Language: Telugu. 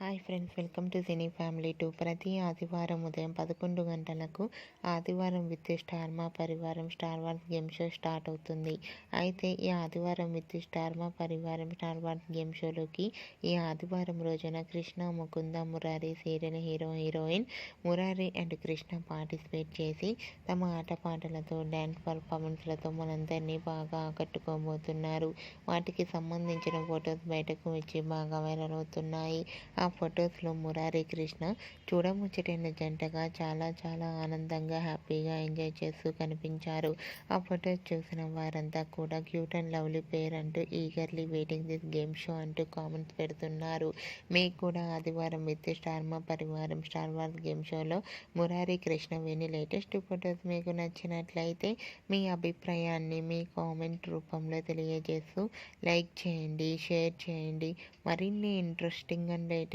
Hi friends welcome to cine family two. ప్రతి ఆదివారం ఉదయం పదకొండు గంటలకు ఆదివారం విత్ స్టార్ మా పరివారం star wars game show start అవుతుంది. అయితే ఈ ఆదివారం విత్ స్టార్ మా పరివారం స్టార్ వార్స్ గేమ్ షోలోకి ఈ ఆదివారం రోజున Krishna Mukunda Murari serial hero heroine Murari and Krishna participate చేసి తమ ఆటపాటలతో డ్యాన్స్ పర్ఫార్మెన్స్లతో మనందరినీ బాగా ఆకట్టుకోబోతున్నారు. వాటికి సంబంధించిన ఫొటోస్ బయటకు వచ్చి బాగా వైరల్ అవుతున్నాయి. ఆ ఆ ఫొటోస్లో మురారి కృష్ణ చూడముచ్చటైన జంటగా చాలా చాలా ఆనందంగా హ్యాపీగా ఎంజాయ్ చేస్తూ కనిపించారు. ఆ ఫొటోస్ చూసిన వారంతా కూడా క్యూట్ అండ్ లవ్లీ పేర్ అంటూ eagerly waiting this game show అంటూ కామెంట్స్ పెడుతున్నారు. మీకు కూడా ఆదివారం విత్ స్టార్ మా పరివారం స్టార్ వార్స్ గేమ్ షోలో మురారి కృష్ణ విని లేటెస్ట్ ఫొటోస్ మీకు నచ్చినట్లయితే మీ అభిప్రాయాన్ని మీ కామెంట్ రూపంలో తెలియజేస్తూ లైక్ చేయండి షేర్ చేయండి. మరిన్ని interesting and latest